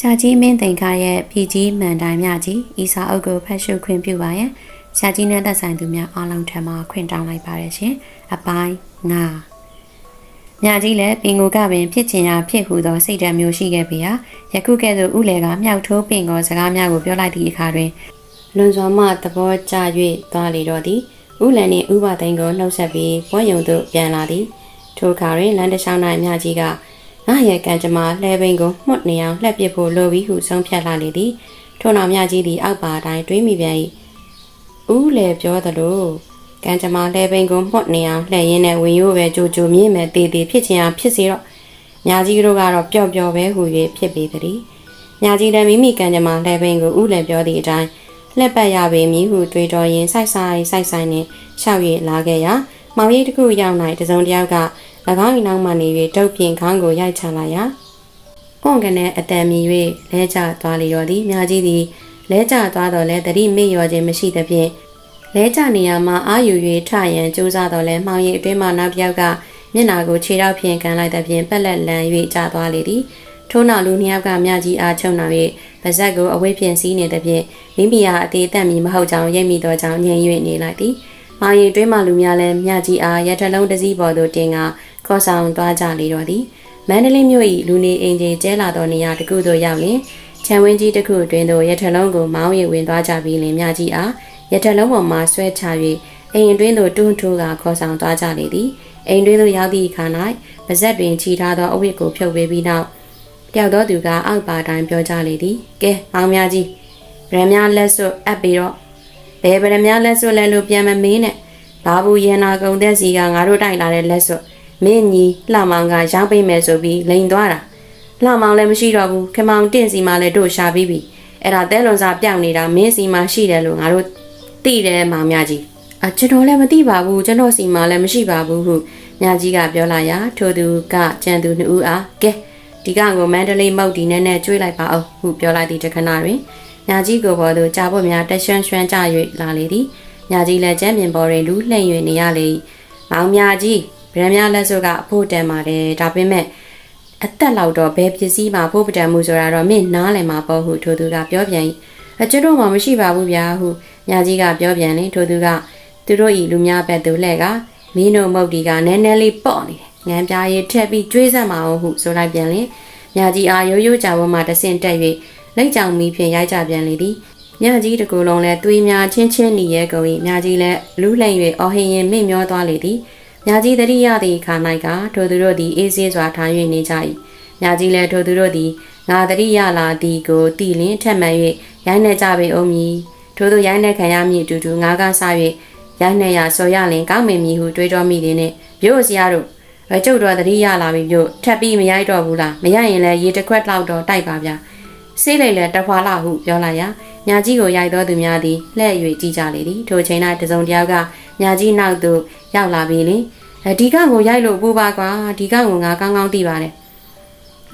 ဆရာကြီးမင်းသိန်ခါရဲ့ပြည်ကြီးမှန်တိုင်းမြကြီးဤစာအုပ်ကိုဖတ်ရှုခွင့်ပြုပါရန်ဆရာကြီးနဲ့သက်ဆိုင်သူများအားလုံးထံမှခွင့်တောင်းလိုက်ပါတယ်ရှင်အပိုင်း9မြကြီးလည်းပင်ကိုကပင်ဖြစ်ချင်ရာဖြစ်ဟူသောစိတ်ဓာတ်မျိုးရှိခဲ့ပေရာယခုကဲ့သို့ဥလေကမြောက်ထိုးပင်ကိုစကားများကိုပြောလိုက်သည့်အခါတွင်လွန်စွာမှသဘောကျ၍သွားလေတော့သည်ဥလန်နှင့်ဥပသိန်းကိုနှုတ်ဆက်ပြီးပွဲယုံသို့ပြန်လာသည်ထိုအခါတွင်လမ်းတစ်လျှောက်၌မြကြီးက ငါရဲ့ကံကြမ္မာလှဲပိန်ကိုမှုတ်နေအောင်လှက်ပစ်ဖို့လိုပြီးဟုဆုံးဖြတ်လာလေသည်ထို့နောက်မြကြီးသည်အောက်ပါတိုင်းတွေးမိပြန်၏ဦးလေပြောသလိုကံကြမ္မာလှဲပိန်ကိုမှုတ်နေအောင်လှဲရင်းနဲ့ဝင်ရိုးပဲကြိုကြိုမြင့်မဲ့တေးတေးဖြစ်ချင်အောင်ဖြစ်စေတော့မြကြီးတို့ကတော့ပျော့ပျော့ပဲဟူ၍ဖြစ်ပေသည်မြကြီးလည်းမိမိကံကြမ္မာလှဲပိန်ကိုဦးလေပြောသည့်အတိုင်းလှက်ပတ်ရပေမည်ဟုတွေးတော်ရင်စိုက်ဆိုင်စိုက်ဆိုင်နှင့်ရှောက်ရည်လာခဲ့ရာမောင်ရိပ်တစ်ခုရောက်၌တစုံတစ်ယောက်က၎ င်း၏နောက်မှနေ၍တုတ်ပြင်ခေါင်းကိုရိုက်ချလာရာပွန်ကနေအတန်မြည်၍လဲကျသွားလေရောသည်မြကြီးသည်လဲကျသွားတော့လဲတတိမေ့ရောခြင်းမရှိသဖြင့်လဲကျနေရမှာအာယူ၍ထရန်ကြိုးစားတော့လဲမှောင်ရိပ်အတွင်းမှနောက်တစ်ယောက်ကမျက်နာကိုခြေထောက်ဖြင့်ကန်လိုက်သဖြင့်ပက်လက်လန်၍ကျသွားလေသည်ထို့နောက်လူနှစ်ယောက်ကမြကြီးအားချုံနှောင်၍ပါဇက်ကိုအဝိဖြင့်စီးနေသဖြင့်မိမိဟာအသေးသက်မီမဟုတ်ကြောင်းရိပ်မိသောကြောင့်ညင်၍နေလိုက်သည်။မောင်ရီတွင်းမှလူများလည်းမြကြီးအားရထလုံးတစည်းပေါ်သို့တင်က ခေါ်ဆောင်သွားကြလေတော့သည်။မန္တလေးမြို့၏လူနေအိမ်ကြီးကျဲလာသောနေရာတစ်ခုသို့ရောက်လျင်ခြံဝင်းကြီးတစ်ခုအတွင်းသို့ရထလုံးကိုမောင်းရီဝင်သွားကြပြီးလင်မြကြီးအားရထလုံးပေါ်မှဆွဲချ၍အိမ်အတွင်းသို့တွန်းထိုးကခေါ်ဆောင်သွားကြလေသည်။အိမ်တွင်းသို့ရောက်သည့်အခါ၌ပါဇက်တွင်ခြိထားသောအဝတ်ကိုဖြုတ်ပေးပြီးနောက်တယောက်သောသူကအောက်ပါတိုင်းပြောကြလေသည်။ကဲမောင်များကြီးဗရမများလက်စွပ်အပ်ပြီးတော့ဘယ်ဗရမများလက်စွပ်လဲလို့ပြန်မမေးနဲ့ဘာဘူးရန်နာကုံသက်စီကငါတို့တိုက်လာတဲ့လက်စွပ် မင်းကြီးလှမောင်ကရောင်းပိတ်မယ်ဆိုပြီးလိန်သွားတာလှမောင်လည်းမရှိတော့ဘူးခမောင်တင့်စီမှလည်းတို့ရှာပြီးပြီအဲ့ဒါတဲလွန်စာပြောင်းနေတာမင်းစီမှရှိတယ်လို့ငါတို့သိတယ်မောင်များကြီးအကျွန်တော်လည်းမသိပါဘူးကျွန်တော်စီမှလည်းမရှိပါဘူးဟုမြကြီးကပြောလာရာထိုသူကကြံသူနှစ်ဦးအားကဲဒီကောင်ကိုမန္တလေးမုတ်ဒီနဲ့နဲ့ကျွေးလိုက်ပါအောင်ဟုပြောလိုက်သည့်တခဏတွင်ညာကြီးကိုပေါ်သို့ကြာဖို့များတက်ရွှန်းရွှန်းကြ၍လာလေသည်ညာကြီးလည်းကျမ်းပြင်ပေါ်တွင်လူလှည့်၍နေရလေ။မောင်မြကြီး ဗရမများလက်စုပ်ကအဖို့တန်ပါတယ်ဒါပေမဲ့အသက်လောက်တော့ဘယ်ပစ္စည်းမှဖို့ပတန်မှုဆိုတာတော့မင်းနားလည်မှာပေါ့ဟုထိုသူကပြောပြန်၏အကျွတ်တော့မှမရှိပါဘူးဗျာဟုညာကြီးကပြောပြန်လေထိုသူကသူတို့ဤလူများဘက်သို့လှည့်ကမင်းတို့မုတ်ဒီကနည်းနည်းလေးပေါ့နေတယ်ငန်းပြားရည်ထက်ပြီးကျွေးစက်မအောင်ဟုဆိုလိုက်ပြန်လေညာကြီးအားရိုးရိုးကြဝမှတဆင့်တက်၍လက်ကြောင်မီဖြင့်ရိုက်ကြပြန်လေသည်မြကြီးတကူလုံးလဲသွေးများချင်းချင်းหนีရဲကုန်၏မြကြီးလဲလူးလှန်၍အော်ဟင်ရင်မိမျောသွားလေသည် မြကြီးတတိယသည်ခါ၌ကထိုသူတို့သည်အေးဆေးစွာထား၍နေကြ၏မြကြီးလဲထိုသူတို့သည်ငါတတိယလာသည်ကိုတီလင်းထက်မှန်၍ရိုင်းနေကြပေအောင်မည်ထိုသူရိုင်းနေခံရမည်အတူတူငါကဆ၍ရိုင်းနေရဆော်ရလင်ကောင်းမင်မည်ဟုတွေးတော်မိသည်နှင့်မြို့စရာတို့အကျုပ်တော်တတိယလာပြီမြို့ထပ်ပြီးမရိုက်တော့ဘူးလားမရိုက်ရင်လည်းရေတစ်ခွက်လောက်တော့တိုက်ပါဗျာဆေးလိုက်လဲတဖွာလာဟုပြောလိုက်ရာညာကြီးကိုရိုက်တော်သူများသည်လှဲ့၍ကြည့်ကြလေသည်ထိုချိန်၌တစုံတယောက်က ညာကြီးနောက်သို့ရောက်လာပြီလေဒီကောင်ကိုရိုက်လို့ပူပါကွာဒီကောင်ကိုငါကောင်းကောင်းသိပါတယ်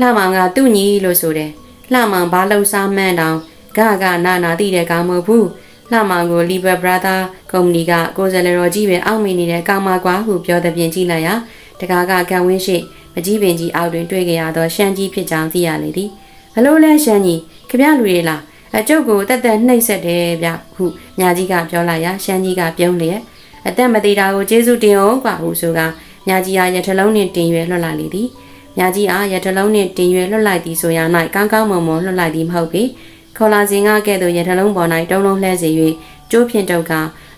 လှမောင်ကသူ့ညီလို့ဆိုတယ်လှမောင်ဘာလို့စားမှန်းတောင်ဂဂနာနာသိတဲ့ကောင်မဟုတ်ဘူးလှမောင်ကို Liber Brother ကုမ္ပဏီကကိုယ်စားလှယ်တော်ကြီးပဲအောက်မိနေတဲ့ကောင်မကွာဟုပြောတဲ့ပြင်ကြည့်လိုက်ရာတကားကကံဝင်းရှိမကြီးပင်ကြီးအောက်တွင်တွေ့ကြရသောရှမ်းကြီးဖြစ်ကြောင်းသိရလေသည်ဘလို့လဲရှမ်းကြီးခပြလူတွေလားအကျုပ်ကိုတက်တက်နှိပ်ဆက်တယ်ဗျဟုညာကြီးကပြောလိုက်ရာရှမ်းကြီးကပြုံးလျက် အသက်မသေးတာကိုကျေးဇူးတင်အောင်ကွာဟုဆိုကညာကြီးအားရထလုံးနှင့်တင်ရွယ်လွှတ်လိုက်လေသည်ညာကြီးအားရထလုံးနှင့်တင်ရွယ်လွှတ်လိုက်သည်ဆိုရ၌ကောင်းကောင်းမွန်မွန်လွှတ်လိုက်သည်မဟုတ်ပေခေါ်လာစဉ်ကကဲ့သို့ရထလုံးပေါ်၌တုံးလုံးလှဲစေ၍ကျိုးဖြင့်တုတ်က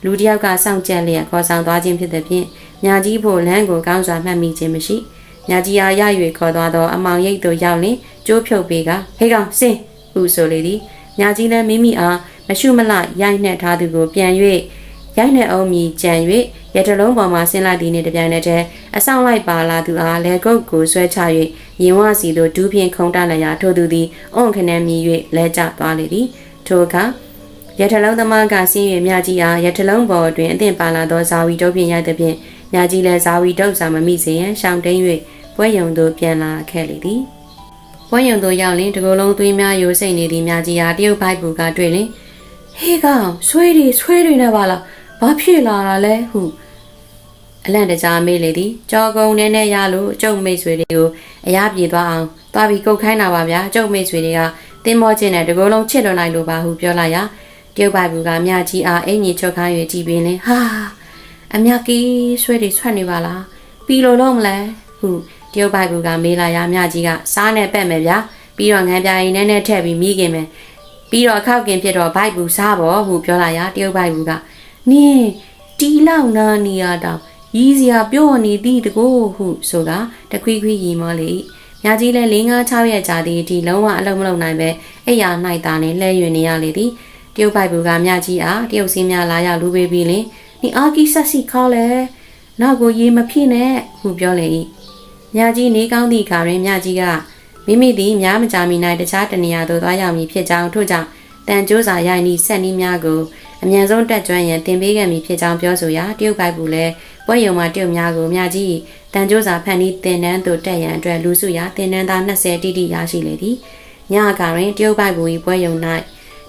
လူတစ်ယောက်ကစောင့်ကြက်လျက်ခေါ်ဆောင်သွားခြင်းဖြစ်သည်ဖြင့်ညာကြီးဖို့လမ်းကိုကောင်းစွာမှတ်မိခြင်းမရှိညာကြီးအားရ၍ခေါ်သွားသောအမောင်ရိပ်သို့ရောက်လင်ကျိုးဖြုတ်ပေကဟေးကောင်စင်ဟုဆိုလေသည်ညာကြီးလည်းမိမိအားမရှုမလရိုက်နှက်ထားသူကိုပြန်၍ ရိုက်နှက်အောင်မြည်ကြံ၍ရတလုံးပေါ်မှဆင်းလိုက်သည်နှင့်တပြိုင်နက်တည်းအဆောင်လိုက်ပါလာသူအားလက်ကုပ်ကိုဆွဲချ၍ရင်ဝစီသို့ဒူးဖြင့်ခုံတလိုက်ရာထိုသူသည်အွန်ခနဲမြည်၍လဲကျသွားလေသည်ထိုအခါရထလုံးသမားကဆင်း၍မြကြီးအားရထလုံးပေါ်တွင်အသင်ပါလာသောဇာဝီတုပ်ဖြင့်ရိုက်သည်ဖြင့်မြကြီးလည်းဇာဝီတုပ်စာမမိစေရန်ရှောင်တိန်၍ပွဲယုံသို့ပြန်လာခဲ့လေသည်။ပွဲယုံသို့ရောက်လင်တကိုယ်လုံးသွေးများယိုစိမ့်နေသည့်မြကြီးဟာတရုတ်ဘိုက်ဘူကတွေ့လင်ဟေးကောင်ဆွဲတွေဆွဲတွေနဲ့ပါလား ဘာဖြစ်လာတာလဲဟုအလန့်တကြားမေးလေသည်ကြောကုံနဲ့နဲ့ရလို့အကျုပ်မိတ်ဆွေတွေကိုအရာပြေသွားအောင်သွားပြီးကုတ်ခိုင်းတာပါဗျာအကျုပ်မိတ်ဆွေတွေကတတင်းမောချင်းနဲ့တကိုယ်လုံးချစ်လွန်လိုက်လို့ပါဟုပြောလိုက်ရာတရုတ်ပိုက်ဘူးကမြကြီးအားအင်ကြီးချုပ်ခိုင်း၍ကြည်ပင်လင်ဟာအမြကီးဆွဲတွေဆွတ်နေပါလားပြီးလို့လုံးမလဲဟုတရုတ်ပိုက်ဘူးကမေးလာရာမြကြီးကစားနဲ့ပက်မယ်ဗျာပြီးတော့ငန်းပြားရင်နဲ့နဲ့ထည့်ပြီးမိခင်မယ်ပြီးတော့ခောက်ကင်ဖြစ်တော့ဘိုက်ဘူးစားဖို့ဟုပြောလာရာတရုတ်ပိုက်ဘူးက နင်းတီလောက်နာနေရတော့ရီးစရာပြောနေသည်တကိုးဟုဆိုတာတခွီးခွီးရီမောလေညာကြီးလဲ၄၅6ရက်ကြာသည်ဒီလုံးဝအလုံးမလုံးနိုင်ပဲအဲ့ရနိုင်တာနဲ့လှဲရွနေရလေသည်တရုတ်ပိုက်ဘူးကမြကြီးအားတရုတ်စင်းများလာရလူပေးပြီးလင်ဒီအာကီဆက်စီခေါ်လဲနောက်ကိုရေမဖြစ်နဲ့ဟုပြောလေ၏မြကြီးနေကောင်းသည့်ခါတွင်မြကြီးကမိမိသည်များမကြမီ၌တခြားတနေရာသို့သွားရောက်မည်ဖြစ်ကြောင်းထို့ကြောင့် တန်ကြိုးစာရိုက်နီးဆက်နီးများကိုအမြန်ဆုံးတက်ကြွရန်တင်ပေးခဲ့မည်ဖြစ်ကြောင်းပြောဆိုရာတရုတ်ပိုက်ဘူးလည်းပွဲရုံမှာတရုတ်များကိုမြကြီးတန်ကြိုးစာဖန်ပြီးတင်နန်းသို့တက်ရန်အတွက်လူစုရာတင်နန်းသား20တိတိရရှိလေသည်ညအခါတွင်တရုတ်ပိုက်ဘူး၏ပွဲရုံ၌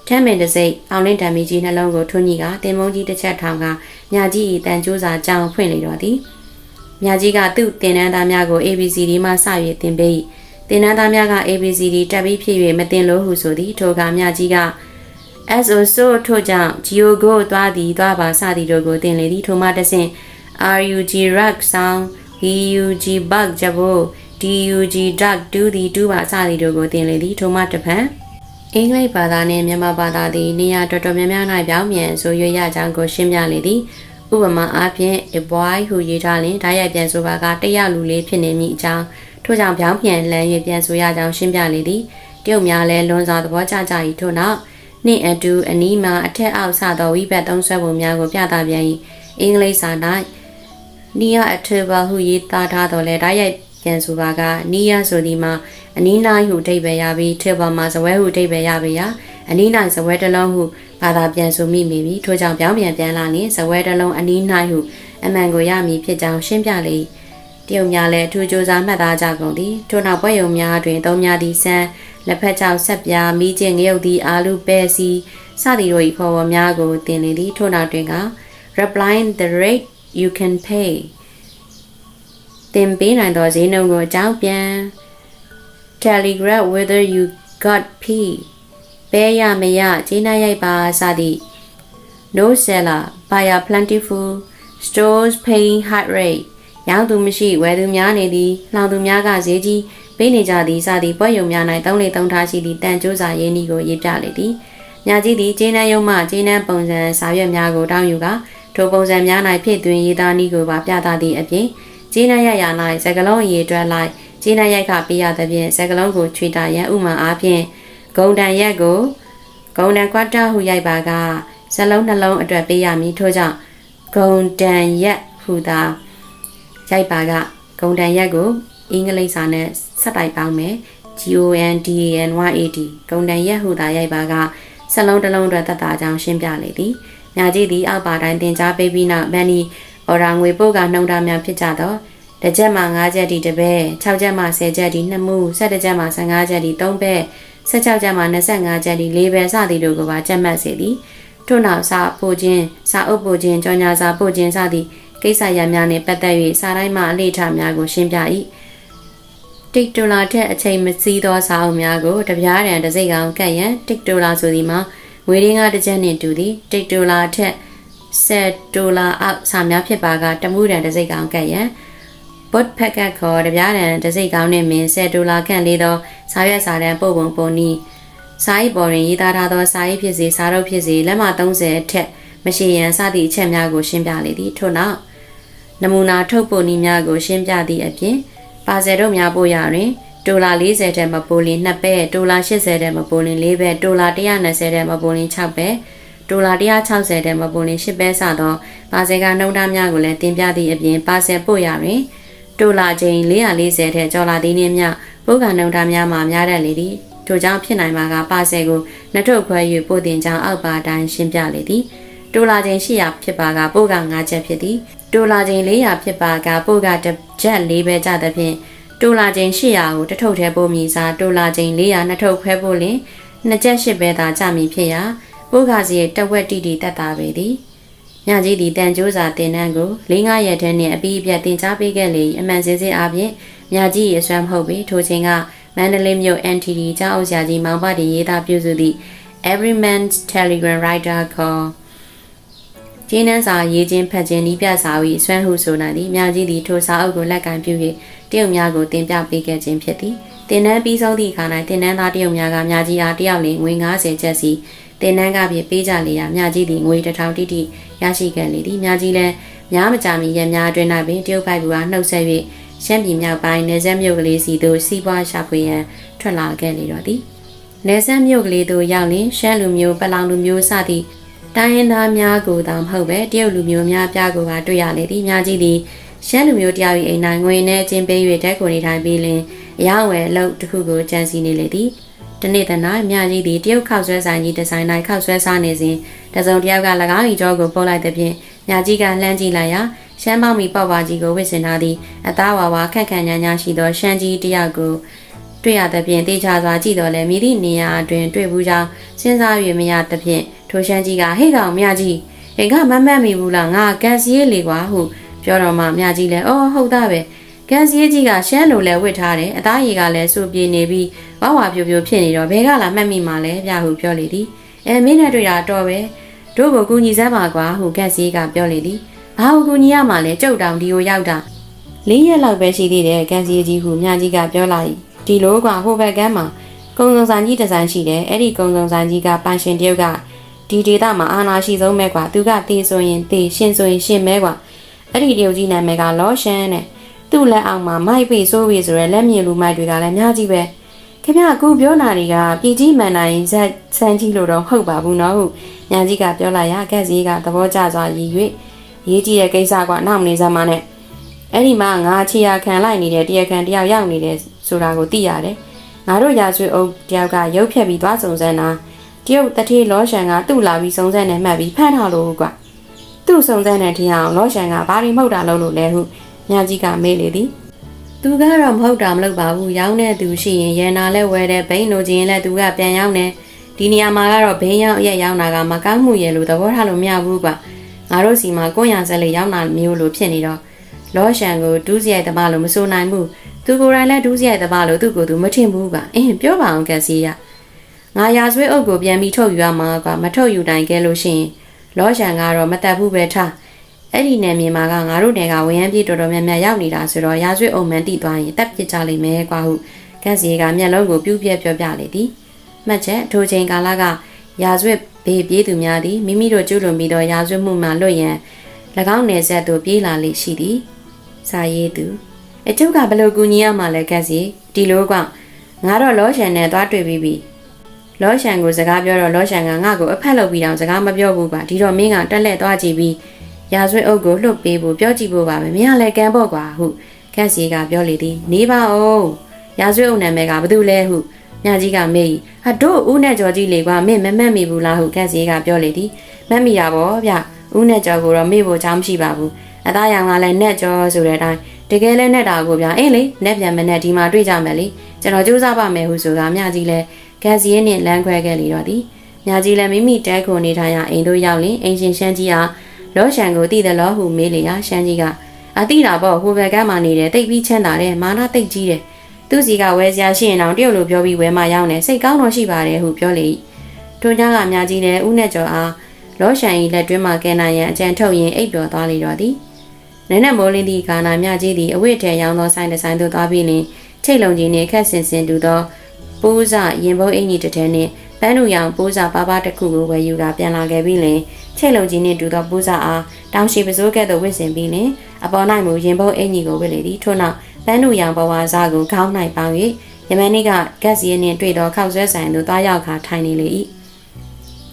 ထမ်းမင်တစိတ်အောင်လင်းတံမီကြီးနှလုံးကိုထွန်းကြီးကတင်မုံကြီးတစ်ချက်ထောင်ကမြကြီး၏တန်ကြိုးစာကြောင်းဖွင့်လေတော့သည်မြကြီးကသူ့တင်နန်းသားများကို ABCD မှစ၍တင်ပေး၏တင်နန်းသားများက ABCD တက်ပြီးဖြစ်၍မတင်လို့ဟုဆိုသည်ထိုကမြကြီးက SO ဆိုထို့ကြောင့် Giogo သွားသည်သွားပါစသည်တို့ကိုတင်လေသည်ထိုမှတဆင့် RUG Rock Sound VUG Bug ကြဖို့ DUG Duck တူးသည်တူးပါစသည်တို့ကိုတင်လေသည်ထိုမှတစ်ဖက်အင်္ဂလိပ်ဘာသာနှင့်မြန်မာဘာသာသည်နေရာတော်တော်များများ၌ပြောင်းပြန်ဆိုရွရကြောင်းကိုရှင်းပြလေသည်ဥပမာအားဖြင့် a boy ဟုရေးထားလင်ဓာတ်ရိုက်ပြန်ဆိုပါကတရလူလေးဖြစ်နေမိအကြောင်းထို့ကြောင့်ပြောင်းပြန်လမ်း၍ပြန်ဆိုရကြောင်းရှင်းပြလေသည်တရုတ်များလည်းလွန်စွာသဘောကျကြ၏ထို့နောက် နှင့်အတူအနီးမှာအထက်အောက်စသောဝိဘတ်သုံးဆွဲပုံများကိုပြသပြန်၏အင်္ဂလိပ်စာ၌နီယာအထဘဟုရေးသားထားတော်လဲဓာတ်ရိုက်ပြန်ဆိုပါကနီယာဆိုဒီမှာအနီး၌ဟုအဓိပ္ပာယ်ရပြီးထဘမှာဇဝဲဟုအဓိပ္ပာယ်ရပေရာအနီး၌ဇဝဲတစ်လုံးဟုဘာသာပြန်ဆိုမိမိပြီထို့ကြောင့်ပြောင်းပြန်ပြန်လာရင်ဇဝဲတစ်လုံးအနီး၌ဟုအမှန်ကိုရမည်ဖြစ်ကြောင်းရှင်းပြလေတရုတ်များလည်းအထူးစ조사မှတ်သားကြကုန်သည်ထို့နောက်ပွဲရုံများတွင်သုံးများသည့်စံ လက်ဖက်ကြောက်ဆက်ပြားမိကျင်ငရုတ်သည်အာလူပဲစီစသည်တို့၏ခေါ်ဝေါ်များကိုတင်လေသည်ထို့နောက်တွင်က reply the rate you can pay တင်ပေးနိုင်သောဈေးနှုန်းကိုအကြောင်းပြန် telegraph whether you got p ပဲရမရဈေးနှရိုက်ပါစသည့် no seller buyer plentiful stores paying high rate ရောင်းသူမရှိဝယ်သူများနေသည်လောင်သူများကဈေးကြီး ပေးနေကြသည်စသည်ပွဲယုံများ၌သုံးလေသုံးထားရှိသည့်တန်ကြိုးစာရင်းဤကိုရေးပြလေသည်။ညာကြီးသည်ကျင်းနှံရုံမှကျင်းနှံပုံစံစာရွက်များကိုတောင်းယူကထိုပုံစံများ၌ဖြည့်သွင်းရေးသားနည်းကိုပါပြသသည့်အပြင်ကျင်းနှံရရ၌စကလုံးအရေးအတွက်လိုက်ကျင်းနှံရိုက်ကပေးရသဖြင့်စကလုံးကိုချွေတာရန်ဥမာအားဖြင့်ဂုံတန်ရက်ကိုဂုံတန်ကွာတာဟုရိုက်ပါကစလုံးနှလုံးအတွက်ပေးရမည်ထို့ကြောင့်ဂုံတန်ရက်ဟူသာရိုက်ပါကဂုံတန်ရက်ကိုအင်္ဂလိပ်စာနဲ့ ဆက်တိုက်ပေါင်းမယ် G O N D A N Y A D ဂုံတန်ရက်ဟူသာရိုက်ပါကစလုံးတစ်လုံးအတွက်သက်သာကြောင်းရှင်းပြလေသည်။ညာကြီးသည်အောက်ပါတိုင်းတင် जा ပေးပြီးနောက်ဗန်နီအော်ရာငွေပို့ကနှုံတာများဖြစ်ကြတော့တစ်ချက်မှ9ချက်ဒီတစ်ပဲ6ချက်မှ10ချက်ဒီ2မှု17ချက်မှ15ချက်ဒီ3ပဲ16ချက်မှ25ချက်ဒီ4ပဲစသည်တို့ကိုပါကြက်မှတ်စေသည်။ထို့နောက်စာပို့ခြင်းစာအုပ်ပို့ခြင်းကြော်ညာစာပို့ခြင်းစသည့်ကိစ္စရပ်များနှင့်ပတ်သက်၍စာတိုင်းမှအလေ့ထများကိုရှင်းပြ၏ တစ်ဒိုလာထက်အချိန်မစည်းသောစာအုပ်များကိုတပြားတန်တစ်စိတ်ကောင်ကတ်ရန်တစ်ဒိုလာဆိုသည်မှာငွေရင်းကတစ်ချက်နှင့်တူသည်တစ်ဒိုလာထက်10ဒိုလာအောက်စာများဖြစ်ပါကတမှုတန်တစ်စိတ်ကောင်ကတ်ရန် bot packet ခေါ်တပြားတန်တစ်စိတ်ကောင်းနှင့်မင်း10ဒိုလာခန့်လေးသောစာရွက်စာတမ်းပို့ပုံပုံနည်းစာရေးပေါ်တွင်ရေးသားထားသောစာရေးဖြစ်စေစာရုပ်ဖြစ်စေလက်မ30အထက်မရှိရန်စသည့်အချက်များကိုရှင်းပြလေသည်ထို့နောက်နမူနာထုတ်ပို့နည်းများကိုရှင်းပြသည့်အပြင် ပါဆယ်တို့များပို့ရတွင်ဒေါ်လာ40တဲ့မပိုလင်2ပဲဒေါ်လာ80တဲ့မပိုလင်4ပဲဒေါ်လာ120တဲ့မပိုလင်6ပဲဒေါ်လာ160တဲ့မပိုလင်10ပဲစသောပါဆယ်ကနှုံသားများကိုလည်းတင်ပြသည့်အပြင်ပါဆယ်ပို့ရတွင်ဒေါ်လာချင်း440တဲ့ကျော်လာသည်နှင့်မြပို့ကနှုံသားများမှာများတတ်လေသည်ထို့ကြောင့်ဖြစ်နိုင်မှာကပါဆယ်ကိုနှစ်ထုတ်ခွဲ၍ပို့တင်ကြောင်းအောက်ပါတိုင်းရှင်းပြလေသည်ဒေါ်လာချင်း800ဖြစ်ပါကပို့က9ချက်ဖြစ်သည် ဒေါ်လာချင်း400ဖြစ်ပါကပို့ကတစ်ချက်4ပဲကြသဖြင့်ဒေါ်လာချင်း800ကိုတစ်ထုပ်ထဲပို့မိစားဒေါ်လာချင်း400နှစ်ထုပ်ခွဲပို့လင်နှစ်ချက်8ပဲသာကြမည်ဖြစ်ရာပို့ကစီရဲ့တဝက်တိတိတက်တာပဲသည်ညကြီးဒီတန်ကြိုးစာတင်နှန်းကို၄၅ရက်တည်းနဲ့အပြီးအပြတ်တင် जा ပေးခဲ့လေအမှန်စင်းစင်းအားဖြင့်မြကြီးရဲ့အစွမ်းမဟုတ်ပေထိုချိန်ကမန္တလေးမြို့ NTD ကျောင်းအုပ်ဆရာကြီးမောင်ပတီရေးသားပြုစုသည့် Everyman's Telegram Writer ခေါ် ကျင်းနှန်းစာရေးချင်းဖတ်ခြင်းဤပြစာဝီဆွမ်းဟုဆိုနိုင်သည်မြကြီးသည်ထိုစာအုပ်ကိုလက်ကင်ပြု၍တရုတ်များကိုတင်ပြပေးခဲ့ခြင်းဖြစ်သည်တင်နန်းပြီးဆုံးသည့်အခါ၌တင်နန်းသားတရုတ်များကမြကြီးအားတယောက်လင်ငွေ90ကျပ်စီတင်နန်းကပြပေးကြလေရာမြကြီးသည်ငွေ1000တိတိရရှိခဲ့လေသည်မြကြီးလည်းများမကြမီရက်များအတွင်း၌ပင်တရုတ်ပိုက်ကူအားနှုတ်ဆက်၍ရှမ်းပြည်မြောက်ပိုင်းနေဆက်မြို့ကလေးစီသို့စီးပွားရှာဖွေရန်ထွက်လာခဲ့လေတော့သည်နေဆက်မြို့ကလေးသို့ရောက်လင်ရှမ်းလူမျိုးပလောင်လူမျိုးစသည့် တိုင်းရင်းသားများကိုသာမဟုတ်ပဲတရုတ်လူမျိုးများပြားကိုပါတွေ့ရလေသည်များကြီးသည်ရှမ်းလူမျိုးတယောက်၏အိမ်၌ငွေနဲ့ချင်းပေး၍တက်ကိုနေထိုင်ပြီးလင်အယောင်ဝယ်အလုပ်တစ်ခုကိုကြံစီနေလေသည်တနေ့တနေ့မြကြီးသည်တရုတ်ခောက်ဆွဲဆိုင်ကြီးဒီဇိုင်၌ခောက်ဆွဲစားနေစဉ်တစုံတစ်ယောက်က၎င်း၏ကြောကိုပုတ်လိုက်သည်ဖြင့်မြကြီးကလှမ်းကြည့်လိုက်ရာရှမ်းပေါမီပေါက်ပါကြီးကိုဝစ်စင်ထားသည့်အသားဝါဝါခက်ခန့်ညာညာရှိသောရှမ်းကြီးတစ်ယောက်ကိုတွေ့ရသဖြင့်တေချာစွာကြည့်တော်လဲမိသည့်နေရာအတွင်တွေ့ဘူးကြောင်းစဉ်းစား၍မရသဖြင့် ထိုရှမ်းကြီးကဟေ့ကောင်မြကြီးဟင်ကမမတ်မိဘူးလားငါကန်စီရေးလေကွာဟုပြောတော်မှမြကြီးလဲအော်ဟုတ်သားပဲကန်စီရေးကြီးကရှမ်းလိုလဲဝစ်ထားတယ်အသားရည်ကလည်းစူပြေနေပြီးဝါဝါပြိုပြိုဖြစ်နေတော့ဘဲကလာမှတ်မိမှလဲပြဟုပြောလေသည်အဲမင်းနဲ့တွေ့တာတော့ပဲတို့ကိုကူညီစမ်းပါကွာဟုကန်စီရေးကပြောလေသည်ဘာကိုကူညီရမှလဲကြုတ်တောင်ဒီကိုရောက်တာလေးရက်လောက်ပဲရှိသေးတယ်ကန်စီရေးကြီးဟုမြကြီးကပြောလာ၏ဒီလိုကဟိုဘက်ကမ်းမှာကုံစုံဆိုင်ကြီးဒီဇိုင်းရှိတယ်အဲ့ဒီကုံစုံဆိုင်ကြီးကပန်ရှင်တယောက်က ဒီဒေတာမှာအာနာရှိဆုံးပဲကွာသူကတေးဆိုရင်တေးရှင်ဆိုရင်ရှင်မဲကွာအဲ့ဒီတယောက်ကြီးနာမည်ကလောရှန်တဲ့သူ့လက်အောက်မှာမိုက်ပိဆိုးပိဆိုရဲလက်မြင်လူမိုက်တွေကလည်းအများကြီးပဲခင်ဗျအခုပြောနာတွေကပြည်ကြီးမှန်တိုင်းဇက်ဆန်းကြီးလို့တော့ဟုတ်ပါဘူးနော်ဟုတ်ညာကြီးကပြောလိုက်ရကက်စီကသဘောကျစွာရည်၍ရေးကြည့်တဲ့ကိစ္စကနောက်မနေစမ်းမနဲ့အဲ့ဒီမှာငါချီယာခံလိုက်နေတဲ့တရားခံတယောက်ရောက်နေတယ်ဆိုတာကိုသိရတယ်ငါတို့ရာဇဝအုပ်တယောက်ကရုပ်ဖြတ်ပြီးသွားစုံစမ်းတာ တရုတ်တတိလောရှန်ကသူ့လာပြီးစုံစမ်းနေမှတ်ပြီးဖမ်းထားလို့ကွာသူ့စုံစမ်းတဲ့ထင်အောင်လောရှန်ကဘာတွေမှုတ်တာလုံးလို့လဲဟုမြကြီးကမေးလေသည်သူကတော့မဟုတ်တာမလုပ်ပါဘူးရောင်းတဲ့သူရှိရင်ရန်နာလဲဝဲတဲ့ဘိန်းလိုချင်ရင်လည်းသူကပြန်ရောက်နေဒီနေရာမှာကတော့ဘိန်းရောက်ရက်ရောက်တာကမကောင်းမှုရဲ့လို့သဘောထားလို့မရဘူးကွာငါတို့စီမှာကိုရံဆက်လေးရောက်တာမျိုးလို့ဖြစ်နေတော့လောရှန်ကိုဒူးစရိုက်သမားလို့မဆိုနိုင်ဘူးသူကိုယ်တိုင်လည်းဒူးစရိုက်သမားလို့သူ့ကိုယ်သူမထင်ဘူးကအင်းပြောပါအောင်ကက်စီရ ငါရာဆွေးအုပ်ကိုပြန်ပြီးထုတ်ယူရမှာကွာမထုတ်ယူနိုင်ခဲ့လို့ရှိရင်လောရှန်ကတော့မတက်ဘူးပဲထားအဲ့ဒီနယ်မြေမှာကငါတို့နယ်ကဝရမ်းပြေတော်တော်များများရောက်နေတာဆိုတော့ရာဆွေးအုပ်မှန်တိသွားရင်တက်ပစ်ကြလိမ့်မယ်ကွာဟုကက်စီကမျက်လုံးကိုပြူးပြက်ပြောပြလေသည်မှတ်ချက်ထိုချိန်ကာလကရာဆွေးဘေးပြေးသူများသည်မိမိတို့ကျူးလွန်ပြီးတော့ရာဆွေးမှုမှလွတ်ရန်၎င်းနယ်ဆက်သို့ပြေးလာလေရှိသည်စာရေးသူအကျုပ်ကဘယ်လိုကူညီရမှာလဲကက်စီဒီလိုကငါတော့လောရှန်နဲ့သွားတွေ့ပြီးပြီ လောရှန်ကိုစကားပြောတော့လောရှန်ကငါ့ကိုအဖက်လုပ်ပြီးတော့စကားမပြောဘူးကွာဒီတော့မင်းကတက်လက်သွားကြည့်ပြီးရာဇဝတ်အုပ်ကိုလှုပ်ပေးဖို့ပြောကြည့်ဖို့ပါပဲမင်းကလည်းကံပေါ့ကွာဟုကက်စီကပြောလေသည်နေပါဦးရာဇဝတ်အုပ်နာမည်ကဘာတူလဲဟုမြကြီးကမေးဟာတို့ဦးနဲ့ကြော်ကြီးလေကွာမင်းမမှတ်မိဘူးလားဟုကက်စီကပြောလေသည်မှတ်မိတာပေါ့ဗျဦးနဲ့ကြော်ကိုတော့မေ့ဖို့ချောင်းမရှိပါဘူးအသားရောင်ကလည်းနဲ့ကြော်ဆိုတဲ့အတိုင်းတကယ်လဲနဲ့တာကိုဗျအေးလေနဲ့ပြန်မနဲ့ဒီမှာတွေ့ကြမယ်လေကျွန်တော်ကြိုးစားပါမယ်ဟုဆိုတာမြကြီးလဲဂ က်စီရဲ့နဲ့လမ်းခွဲခဲ့လေတော့သည်မြကြီးလည်းမိမိတဲခုနေထိုင်ရအိမ်တို့ရောက်လင်အိမ်ရှင်ရှမ်းကြီးဟာလောရှန်ကိုတည်တယ်လို့ဟုမေးလေရာရှမ်းကြီးကအတိတာပေါ့ဟိုဘက်ကမှနေတယ်တိတ်ပြီးချမ်းသာတယ်မာနတိတ်ကြီးတယ်သူစီကဝဲစရာရှိရင်တော့တရုတ်လိုပြောပြီးဝဲမှရောက်နေစိတ်ကောင်းတော့ရှိပါတယ်ဟုပြောလေထိုညကမြကြီးလည်းဦးနဲ့ကျော်အားလောရှန်၏လက်တွင်းမှာကဲနိုင်ရန်အကြံထုတ်ရင်အိပ်ပျော်သွားလေတော့သည်နန်းနက်မိုးလင်းသည့်ခါနာမြကြီးသည်အဝိထဲရောင်းသောဆိုင်တစ်ဆိုင်သို့သွားပြီးလင်ချိတ်လုံကြီးနှင့်ခက်ဆင်ဆင်တူသော ပိုးစရင်ဘုံအင်ကြီးတစ်ထဲနှင့်ပန်းနူရောင်ပိုးစပါပါတစ်ခုကိုဝယ်ယူတာပြန်လာခဲ့ပြီးလင်ချိတ်လုံကြီးနှင့်တူသောပိုးစအားတောင်ရှိပစိုးကဲ့သို့ဝစ်ဆင်ပြီးလင်အပေါ်၌မူရင်ဘုံအင်ကြီးကိုဝစ်လေသည်ထို့နောက်ပန်းနူရောင်ဘဝစားကိုခေါင်း၌ပေါင်း၍ယမန်နေ့ကဂက်စီနှင့်တွေ့သောခောက်ဆွဲဆိုင်သို့သွားရောက်ခါထိုင်နေလေ၏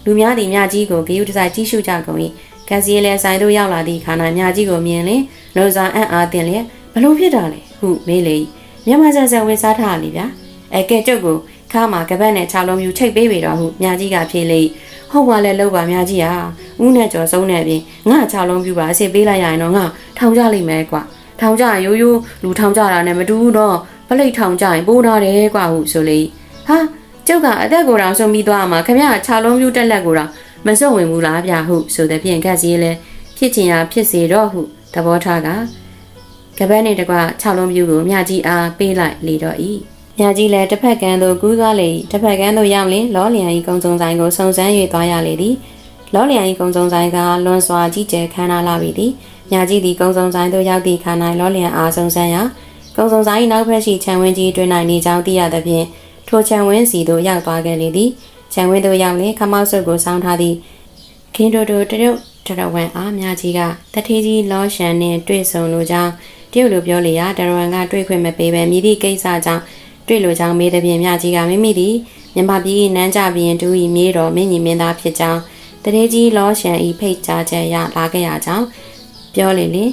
လူများသည်မြကြီးကိုဂယုတစိုက်ကြီးရှုကြကုန်၏ကက်စီလည်းဆိုင်သို့ရောက်လာသည့်ခါ၌မြကြီးကိုမြင်လင်လောစာအံ့အားတင်လျက်ဘလို့ဖြစ်တာလဲဟုမေးလေမြန်မာဆက်ဆက်ဝေစားထားလိဗျာ အဲကဲကျုပ်ကိုခါမှာကပတ်နဲ့ခြောက်လုံးယူချိတ်ပေးပြီတော့ဟုမြကြီးကဖြေလေဟုတ်ပါလေလောက်ပါမြကြီးဟာဦးနဲ့ကျော်စုံနေပြင်ငါခြောက်လုံးပြပါအစ်ပေးလိုက်ရရင်တော့ငါထောင်ကြလိမ့်မယ်ကွာထောင်ကြရိုးရိုးလူထောင်ကြတာနဲ့မတူဘူးတော့ပလိတ်ထောင်ကြရင်ပိုးထားတယ်ကွာဟုဆိုလေဟာကျုပ်ကအသက်ကိုယ်တော်ဆုံးပြီးသွားမှာခမရခြောက်လုံးပြတက်လက်ကိုတော့မစွန့်ဝင်ဘူးလားဗျာဟုဆိုတဲ့ဖြင့်ကက်စီလဲဖြစ်ချင်ရာဖြစ်စေတော့ဟုသဘောထားကကပတ်နဲ့တကွ6လုံးပြူကိုမြကြီးအားပေးလိုက်လေတော့ဤ။ ညာကြီးလည်းတစ်ဖက်ကန်းသို့ကူးသွားလေ၏တစ်ဖက်ကန်းသို့ရောက်လင်လောလျံ၏ကုံစုံဆိုင်ကိုစုံစမ်း၍သွားရလေသည်။လောလျံ၏ကုံစုံဆိုင်ကလွန်စွာကြီးကျယ်ခမ်းနားလာပြီသည်။ညာကြီးသည်ကုံစုံဆိုင်သို့ရောက်သည့်ခါ၌လောလျံအားစုံစမ်းရာကုံစုံဆိုင်၏နောက်ဘက်ရှိခြံဝင်းကြီးတွင်၌နေကြောင်းသိရသဖြင့်ထိုခြံဝင်းစီသို့ရောက်သွားခဲ့လေသည်။ခြံဝင်းသို့ရောက်လင်ခမောက်စုပ်ကိုစောင်းထားသည့်ခင်းတိုတိုတရုတ်တရဝံအားမြကြီးကတထေးကြီးလောရှန်နှင့်တွေ့ဆုံလိုကြောင်းတရုတ်လိုပြောလေရာတရဝံကတွေ့ခွင့်မပေးဘဲမြည်သည့်ကိစ္စကြောင့် တွေ့လိုကြောင်းမေးသည်ဖြင့်မြကြီးကမိမိသည်မြန်မာပြည်၏နန်းကြပြည်တူ၏မြေတော်မင်းကြီးမင်းသားဖြစ်ကြောင်းတထေးကြီးလောရှန်၏ဖိတ်ကြားချက်ရလာခဲ့ရကြောင်းပြောလေလေ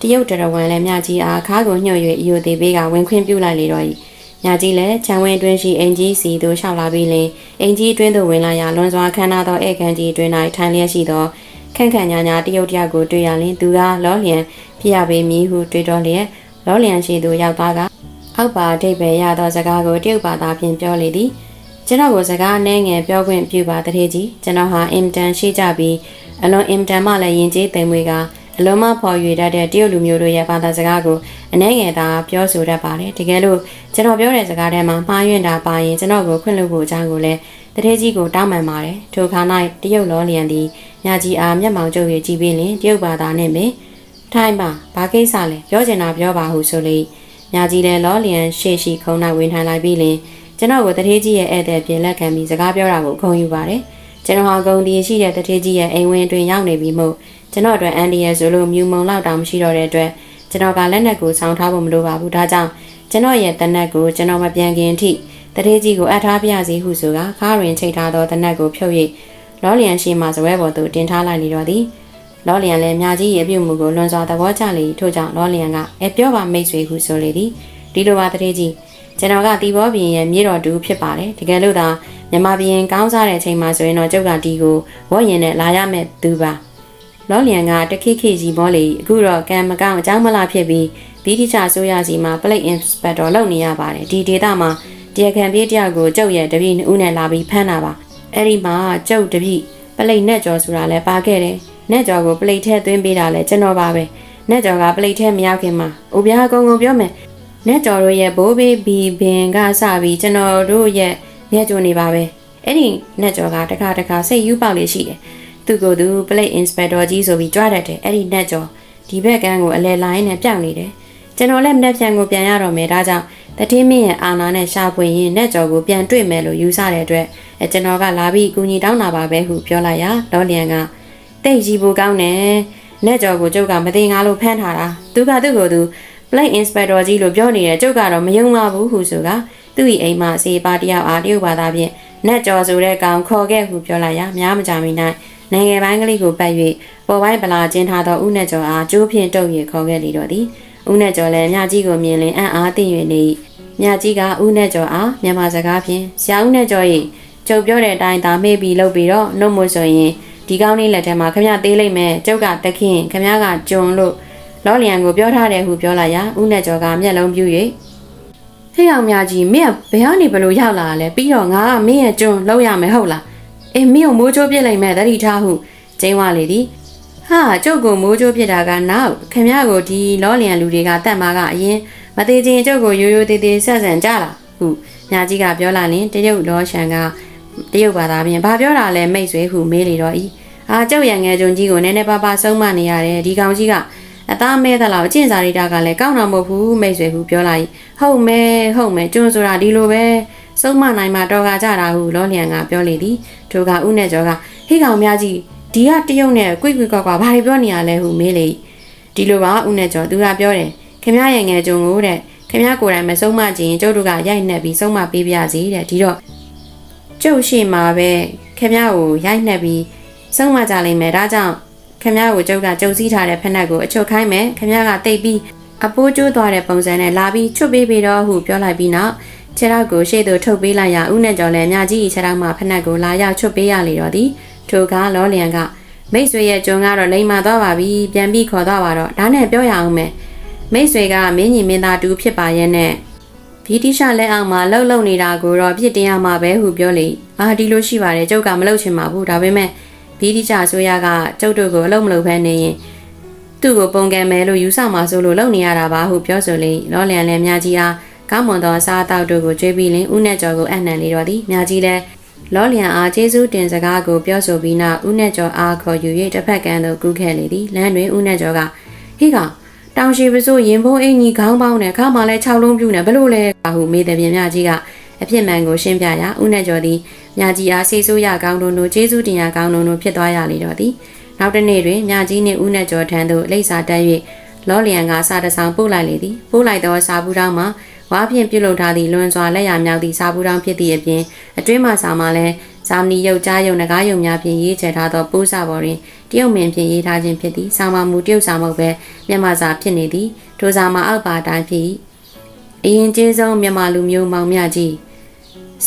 တရုတ်တရဝံလည်းမြကြီးအားခါကိုညှို့၍အယိုသေးပေးကဝင်ခွင့်ပြုလိုက်လေတော့၏ညာကြီးလည်းခြံဝင်းအတွင်းရှိအင်ကြီးစီသို့လျှောက်လာပြီးလင်အင်ကြီးအတွင်းသို့ဝင်လာရာလွန်စွာခမ်းနားသောဧကန်ကြီးအတွင်း၌ထိုင်လျက်ရှိသောခန့်ခန့်ညာညာတရုတ်တယောက်ကိုတွေ့ရလင်သူကလောလျံဖြစ်ရပေမည်ဟုတွေးတော်လျက်လောလျံရှိသို့ရောက်သွားက အောက်ပါအထိပ်ပဲရသောစကားကိုတရုတ်ဘာသာဖြင့်ပြောလေသည်ကျွန်တော်ကိုစကားနှဲငယ်ပြောခွင့်ပြုပါတထေကြီးကျွန်တော်ဟာအင်တန်ရှိကြပြီးအလွန်အင်တန်မှလည်းယဉ်ကျေးသိမ်မွေကအလုံးမဖော်ရွေတတ်တဲ့တရုတ်လူမျိုးတို့ရဲ့ဘာသာစကားကိုအနှဲငယ်သာပြောဆိုတတ်ပါတယ်တကယ်လို့ကျွန်တော်ပြောတဲ့စကားထဲမှာမှားယွင်းတာပါရင်ကျွန်တော်ကိုခွင့်လို့ဖို့အကြောင်းကိုလည်းတထေကြီးကိုတောင်းပန်ပါတယ်ထိုခါ၌တရုတ်လောလျံသည်ညာကြီးအားမျက်မှောင်ကျုပ်၍ကြည်ပြီးလင်တရုတ်ဘာသာနဲ့ပင်ထိုင်းပါဘာကိစ္စလဲပြောချင်တာပြောပါဟုဆိုလေ ညာကြီးလည်းလောလျံရှေ့ရှိခုံ၌ဝင်ထိုင်လိုက်ပြီးလင်ကျွန်တော်ကိုတထေကြီးရဲ့ဧည့်သည်ပြင်လက်ခံပြီးစကားပြောတာကိုဂုဏ်ယူပါတယ်ကျွန်တော်ဟာဂုံဒီရှိတဲ့တထေကြီးရဲ့အိမ်ဝင်အတွင်ရောက်နေပြီမို့ကျွန်တော်အတွက်အန်ဒီရဲ့ဆိုလို့မြူမုံလောက်တောင်မရှိတော့တဲ့အတွက်ကျွန်တော်ကလက်နက်ကိုဆောင်းထားဖို့မလိုပါဘူးဒါကြောင့်ကျွန်တော်ရဲ့တနက်ကိုကျွန်တော်မပြန်ခင်အထိတထေကြီးကိုအပ်ထားပြစီဟုဆိုကခါရင်ချိတ်ထားသောတနက်ကိုဖြုတ်၍လောလျံရှိမှစပွဲပေါ်သို့တင်ထားလိုက်လေတော့သည် လောလျံလည်းမြကြီးရဲ့ပြုမှုကိုလွန်စွာသဘောကျလေထို့ကြောင့်လောလျံကအဲပြောပါမိတ်ဆွေဟုဆိုလေသည်ဒီလိုပါတထေကြီးကျွန်တော်ကတီဘောဘီရင်မြေတော်တူဖြစ်ပါတယ်တကယ်လို့သာမြမဘီရင်ကောင်းစားတဲ့အချိန်မှာဆိုရင်တော့ကျုပ်ကဒီကိုဝေါ်ရင်နဲ့လာရမယ်သူပါလောလျံကတခိခိကြီးမောလေအခုတော့ကံမကောင်းအကြောင်းမလားဖြစ်ပြီးဗီဒီချဆိုရစီမှာ plate inspector လုပ်နေရပါတယ်ဒီဒေတာမှာတရားခံပြေးတယောက်ကိုကျုပ်ရဲ့တပည့်နှစ်ဦးနဲ့လာပြီးဖမ်းတာပါအဲ့ဒီမှာကျုပ်တပည့်ပလိတ်နဲ့ကြော်ဆိုတာလည်းပါခဲ့တယ် နဲ့ကြော်ကိုပလိတ်ထဲသွင်းပေးတာလည်းကျွန်တော်ပါပဲနဲ့ကြော်ကပလိတ်ထဲမရောက်ခင်မှာအိုပြားအကုန်ကုန်ပြောမယ်နဲ့ကြော်တို့ရဲ့ဘိုးဘေးဘီဘင်ကစပြီးကျွန်တော်တို့ရဲ့မျက်ကြိုနေပါပဲအဲ့ဒီနဲ့ကြော်ကတခါတခါစိတ်ယူပေါက်လေးရှိတယ်သူကသူ plate inspector ကြီးဆိုပြီးကြွားတတ်တယ်အဲ့ဒီနဲ့ကြော်ဒီဘက်ကန်းကိုအလဲလိုင်းနဲ့ပြောင်းနေတယ်ကျွန်တော်လည်းမနှက်ပြန်ကိုပြန်ရတော့မယ်ဒါကြောင့်တတိမင်းရဲ့အာနာနဲ့ရှာဖွေရင်နဲ့ကြော်ကိုပြန်တွေ့မယ်လို့ယူဆတဲ့အတွက်အဲကျွန်တော်ကလာပြီးအကူညီတောင်းတာပါပဲဟုပြောလိုက်ရလောလျံက တိတ်ကြီးဖို့ကောင်းတယ်နဲ့ကြော်ကိုကျုပ်ကမသိငါလို့ဖမ်းထားတာသူကသူ့ကိုသူ plate inspector ကြီးလို့ပြောနေတယ်ကျုပ်ကတော့မယုံပါဘူးဟုဆိုကသူ့၏အိမ်မှာစေပါတယောက်အားတရုတ်ဘာသာဖြင့်နတ်ကျော်ဆိုတဲ့ကောင်ခေါ်ခဲ့ဟုပြောလိုက်ရများမကြမီ၌နိုင်ငံပိုင်းကလေးကိုပတ်၍ပေါ်ပိုင်းဗလာကျင်းထားသောဦးနတ်ကျော်အားကျိုးဖြင့်တုပ်၍ခေါ်ခဲ့လေတော့သည်ဦးနတ်ကျော်လည်းမြကြီးကိုမြင်လင်အံ့အားသင့်၍နေ၏မြကြီးကဦးနတ်ကျော်အားမြန်မာစကားဖြင့်ဆရာဦးနတ်ကျော်၏ကျုပ်ပြောတဲ့အတိုင်းသာမေ့ပြီးလုပ်ပြီးတော့နှုတ်မို့ဆိုရင် ဒီကောင်းလေးလက်ထဲမှာခမရသေးလိုက်မယ်ကျုပ်ကတခင်ခမရကဂျွန်လို့လောလျံကိုပြောထားတယ်ဟုပြောလိုက်ရာဦးနတ်ကျော်ကမျက်လုံးပြူ၍ဟေ့အောင်မြကြီးမင်းကဘယ်ကနေဘလို့ရောက်လာလဲပြီးတော့ငါကမင်းရဲ့ဂျွန်လောက်ရမယ်ဟုတ်လားအေးမင်းကိုမိုးချိုးပြစ်လိုက်မယ်တတိထားဟုကျင်းဝလေသည်ဟာကျုပ်ကိုမိုးချိုးပြစ်တာကနောက်ခင်ဗျားကိုဒီလောလျံလူတွေကတတ်မှာကအရင်မသေးချင်းကျုပ်ကိုရိုးရိုးသေးသေးဆက်ဆန်ကြလားဟုညာကြီးကပြောလာရင်တရုတ်လောရှန်ကတရုတ်ဘာသာပြင်ဘာပြောတာလဲမိတ်ဆွေဟုမေးလေတော့ဤ အာကျုပ်ရငယ်ဂျုံကြီးကိုနည်းနည်းပါးပါးဆုံးမနေရတယ်ဒီကောင်ကြီးကအသားမဲသလားအကျင့်စာရိတာကလည်းကောင်းတာမဟုတ်ဘူးမိတ်ဆွေဟုပြောလိုက်ဟုတ်မဲဟုတ်မဲကျွန်းဆိုတာဒီလိုပဲဆုံးမနိုင်မှတော်ကကြတာဟုလောလျံကပြောလေသည်ထိုကဥနဲ့ကျော်ကဟေးကောင်များကြီးဒီကတရုတ်နဲ့ကွိကွိကွာကွာဘာတွေပြောနေရလဲဟုမေးလေဒီလိုပါဥနဲ့ကျော်သူကပြောတယ်ခင်ဗျားရဲ့ငယ်ကျုံကိုတဲ့ခင်ဗျားကိုယ်တိုင်မဆုံးမကြရင်ကျုပ်တို့ကရိုက်နှက်ပြီးဆုံးမပေးပြစီတဲ့ဒီတော့ကျုပ်ရှိမှာပဲခင်ဗျားကိုရိုက်နှက်ပြီး ဆုံးမကြလိမ့်မယ်ဒါကြောင့်ခင်ဗျားကိုကျုပ်ကကြုံစည်းထားတဲ့ဖက်နှက်ကိုအချုပ်ခိုင်းမယ်ခင်ဗျားကတိတ်ပြီးအပိုးကျိုးသွားတဲ့ပုံစံနဲ့လာပြီးချွတ်ပေးပြီးတော့ဟုပြောလိုက်ပြီးနောက်ခြေထောက်ကိုရှေ့သို့ထုတ်ပေးလိုက်ရဦးနဲ့ကျော်လည်းမြကြီးခြေထောက်မှဖက်နှက်ကိုလာရောက်ချွတ်ပေးရလေတော့သည်ထိုကလောလျံကမိတ်ဆွေရဲ့ကြုံကတော့လိမ္မာသွားပါပြီပြန်ပြီးခေါ်သွားပါတော့ဒါနဲ့ပြောရအောင်မယ်မိတ်ဆွေကမင်းညီမင်းသားတူဖြစ်ပါရဲ့နဲ့ဗီတိရှလက်အောင်မှာလှုပ်လှုပ်နေတာကိုတော့ပြစ်တင်ရမှာပဲဟုပြောလေအာဒီလိုရှိပါတယ်ကျုပ်ကမလုပ်ချင်ပါဘူးဒါပေမဲ့ ဗီတိရှဆိုရကကျုပ်တို့ကိုအလုပ်မလုပ်ဖဲနေရင်သူ့ကိုပုံကံမယ်လို့ယူဆမှာဆိုလို့လုပ်နေရတာပါဟုပြောဆိုလေလောလျံလည်းမြကြီးအားကောင်းမွန်သောအစားအသောက်တို့ကိုကျွေးပြီးလင်ဦးနဲ့ကျော်ကိုအနှံလေတော့သည်မြာကြီးလည်းလောလျံအားကျေးဇူးတင်စကားကိုပြောဆိုပြီးနောက်ဦးနဲ့ကျော်အားခေါ်ယူ၍တစ်ဖက်ကန်းသို့ကူးခဲ့လေသည်လမ်းတွင်ဦးနဲ့ကျော်ကဟိကောင်တောင်ရှိပစိုးရင်ဖုံးအင်ကြီးခေါင်းပေါင်းနဲ့ခါမှလည်း6လုံးပြူနဲ့ဘလို့လဲဟုမေးတဲ့ပြင်မြကြီးကအဖြစ်မှန်ကိုရှင်းပြရာဦးနဲ့ကျော်သည် မြကြီးအားဆေးဆိုးရကောင်းတို့တို့ကျေးဇူးတင်ရကောင်းတို့တို့ဖြစ်သွားရလေတော့သည်နောက်တစ်နေ့တွင်မြကြီးနှင့်ဦးနဲ့ကျော်ထံသို့လိပ်စာတက်၍လောလျံကစာတဆောင်ပို့လိုက်လေသည်ပို့လိုက်သောစာဘူးတောင်းမှာဝါဖြင့်ပြုတ်လုထားသည့်လွန်စွာလက်ရမြောက်သည့်စာဘူးတောင်းဖြစ်သည့်အပြင်အတွင်းမှစာမှာလည်းဇာမနီရုပ်ကြားရုံငကားရုံများဖြင့်ရေးချယ်ထားသောပိုးစာပေါ်တွင်တရုတ်မင်းဖြင့်ရေးထားခြင်းဖြစ်သည်စာမမူတရုတ်စာမဟုတ်ပဲမြန်မာစာဖြစ်နေသည်ထိုစာမှာအောက်ပါအတိုင်းဖြစ်၏အရင်ကျေးဆုံးမြန်မာလူမျိုးမောင်မြကြီး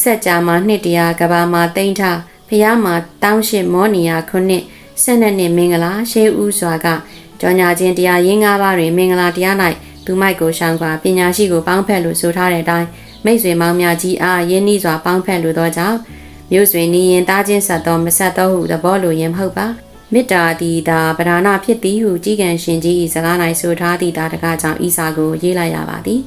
စက်ကြာမှာနှစ်တရာကဘာမှာတိမ့်ထဖျားမှာတောင်းရှိမောနီယာခုနှစ်ဆက်နှစ်နှစ်မင်္ဂလာရှေးဦးစွာကကြောညာချင်းတရားရင်း၅ပါးတွင်မင်္ဂလာတရား၌သူမိုက်ကိုရှောင်းကွာပညာရှိကိုပေါင်းဖက်လို့ဆိုထားတဲ့အတိုင်းမိတ်ဆွေမောင်မြကြီးအားရင်းနှီးစွာပေါင်းဖက်လို့သောကြောင့်မြို့ဆွေနီရင်တားချင်းဆက်သောမဆက်သောဟုသဘောလိုရင်မဟုတ်ပါမေတ္တာတီတာဗဒနာဖြစ်သည်ဟုကြီးကံရှင်ကြီး၏စကား၌ဆိုထားသည့်တာတကားကြောင့်ဤစာကိုရေးလိုက်ရပါသည်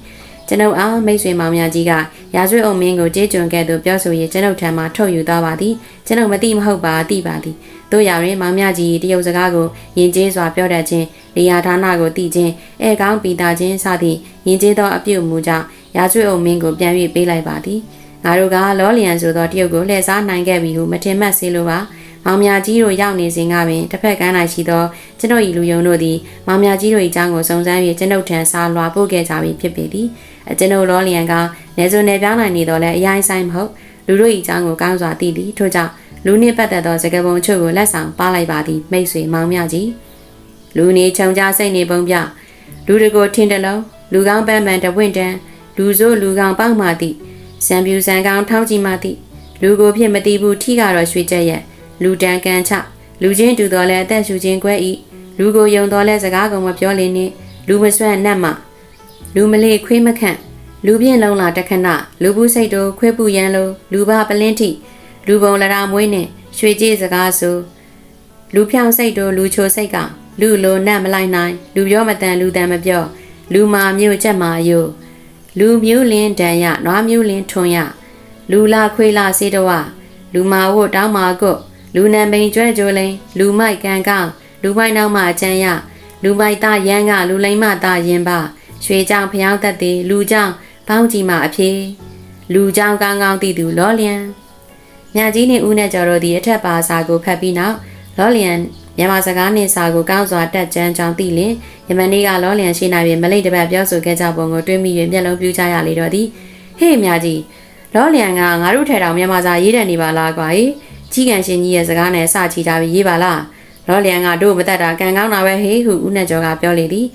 ကျွန်ုပ်အားမိတ်ဆွေမောင်များကြီးကရာဇဝတ်အုံမင်းကိုကြေးကျွန်ကဲ့သို့ပြောဆိုရင်ကျွန်ုပ်ထံမှထုတ်ယူသွားပါသည်ကျွန်ုပ်မသိမဟုတ်ပါသိပါသည်တို့ရရင်မောင်များကြီးတရုတ်စကားကိုယဉ်ကျေးစွာပြောတတ်ခြင်းနေရာဌာနကိုတည်ခြင်းအဲကောင်းပီတာခြင်းစသည့်ယဉ်ကျေးသောအပြုအမူကြောင့်ရာဇဝတ်အုံမင်းကိုပြန်၍ပေးလိုက်ပါသည်ငါတို့ကလောလျံဆိုသောတရုတ်ကိုလှည့်စားနိုင်ခဲ့ပြီဟုမထင်မှတ်စေလိုပါမောင်မြကြီးတို့ရောက်နေစဉ်ကပင်တစ်ဖက်ကမ်း၌ရှိသောကျွန်ုပ်၏လူယုံတို့သည်မောင်မြကြီးတို့၏အကြောင်းကိုစုံစမ်း၍ကျွန်ုပ်ထံစာလွှာပို့ခဲ့ကြပြီဖြစ်ပေသည် အကျွန်ုပ်လောလျံကနေစုံနေပြောင်းနိုင်နေတော့လဲအရင်ဆိုင်မဟုတ်လူတို့၏အကြောင်းကိုကောင်းစွာသိသည်ထို့ကြောင့်လူနှင့်ပတ်သက်သောစကားပုံချို့ကိုလက်ဆောင်ပါလိုက်ပါသည်မိတ်ဆွေမောင်မြကြီးလူနေခြုံကြစိတ်နေပုံပြလူတွေကိုထင်တယ်လုံးလူကောင်းပန်းပန်းတဝင့်တန်းလူဆိုးလူကောင်းပေါက်မှသည်စံပြူစံကောင်းထောင်းကြည့်မှသည်လူကိုဖြစ်မတီးဘူးထိကတော့ရွှေချက်ရက်လူတန်ကန်ချလူချင်းတူတော်လဲအသက်ရှူခြင်းကွဲဤလူကိုယုံတော်လဲစကားကုန်မပြောလင်းနှင့်လူမဆွန့်နှက်မှ လူမလေးခွေးမခန့်လူပြင်းလုံးလာတခဏလူဘူးစိတ်တို့ခွေးပူရန်လိုလူပါပလင်းထိလူပုံလရာမွေးနှင့်ရွှေကြည်စကားဆိုလူဖြောင်စိတ်တို့လူချိုစိတ်ကလူလိုနတ်မလိုက်နိုင် လူပြောမတန်လူတန်မပြောလူမာမျိုးချက်မာယိုလူမျိုးလင်းတန်ရနွားမျိုးလင်းထွန်ရလူလာခွေးလာစေတဝလူမာဝတ်တောင်းမာကုတ်လူနံပိန်ကျွဲကြိုလိန်လူမိုက်ကန်ကောင်လူမိုက်နောက်မှအချမ်းရလူမိုက်သားရန်ကလူလိမ့်မသားရင်ပါ ရွှေကြောင်ဖျောင်းသက်သည်လူကြောင်ပေါင်းကြီးမှအဖေလူကြောင်ကောင်းကောင်းတည်သူလောလျံမြကြီးနှင့်ဦးနဲ့ကျော်တို့သည်အထက်ပါစာကိုဖတ်ပြီးနောက်လောလျံမြန်မာစကားနှင့်စာကိုကောင်းစွာတက်ကြမ်းကြောင်းသိလင်ယမန်နေ့ကလောလျံရှိနိုင်ပြီးမလိမ့်တပတ်ပြောဆိုခဲ့ကြပုံကိုတွေးမိ၍မျက်လုံးပြူးကြရလေတော့သည်ဟေ့မြကြီးလောလျံကငါတို့ထဲတောင်မြန်မာစာရေးတယ်နေပါလားကွာကြီးကန်ရှင်ကြီးရဲ့စကားနဲ့စချီထားပြီးရေးပါလားလောလျံကတို့မတက်တာကံကောင်းတာပဲဟေးဟုဦးနဲ့ကျော်ကပြောလေသည်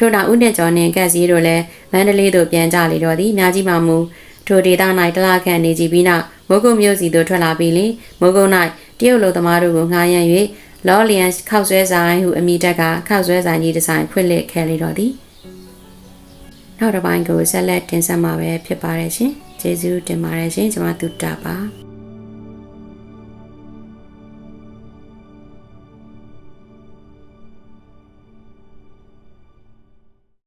ထို့နောက်ဦးနဲ့ကျော်နှင့်ကက်စီတို့လည်းမန္တလေးသို့ပြန်ကြလေတော့သည်မြကြီးမှမူထိုဒေသ၌တလားခန့်နေကြပြီးနောက်မိုးကုတ်မြို့စီသို့ထွက်လာပြီးလင်မိုးကုတ်၌တရုတ်လူသမားတို့ကိုငှားရမ်း၍လောလျံခောက်ဆွဲဆိုင်ဟုအမိတက်ကခောက်ဆွဲဆိုင်ကြီးဒီဇိုင်းဖွင့်လှစ်ခဲ့လေတော့သည်နောက်တစ်ပိုင်းကိုဆက်လက်တင်ဆက်မှာပဲဖြစ်ပါတယ်ရှင်ကျေးဇူးတင်ပါတယ်ရှင်ကျွန်မတူတာပါ